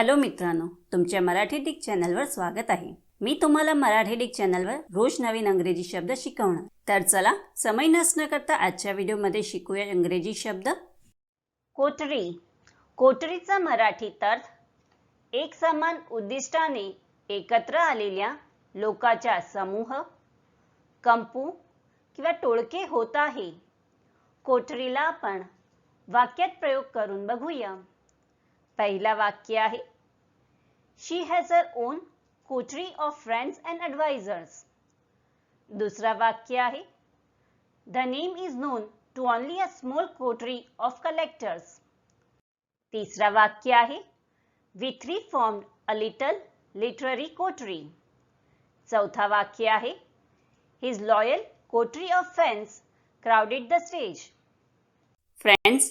Hello मित्रांनो तुमच्या Marathi Dick चॅनलवर स्वागत आहे. मी तुम्हाला मराठी डिक चॅनलवर रोज नवीन अंग्रेजी शब्द शिकवणार. तर चला समय नसणं करता आजच्या व्हिडिओमध्ये शिकूया इंग्रजी शब्द. कोटरी. कोटरीचा मराठी अर्थ एक समान उद्दिष्टाने एकत्र आलेल्या लोकांचा समूह कंपू किंवा टोळके होत आहे. कोठरीला आपण वाक्यात प्रयोग करून बघूया. पहिला वाक्य आहे. She has her own coterie of friends and advisers दुसरा वाक्य आहे. The name is known to only a small coterie of collectors तिसरा वाक्य आहे. We three formed a little literary coterie चौथा वाक्य आहे. His loyal coterie of friends crowded the stage friends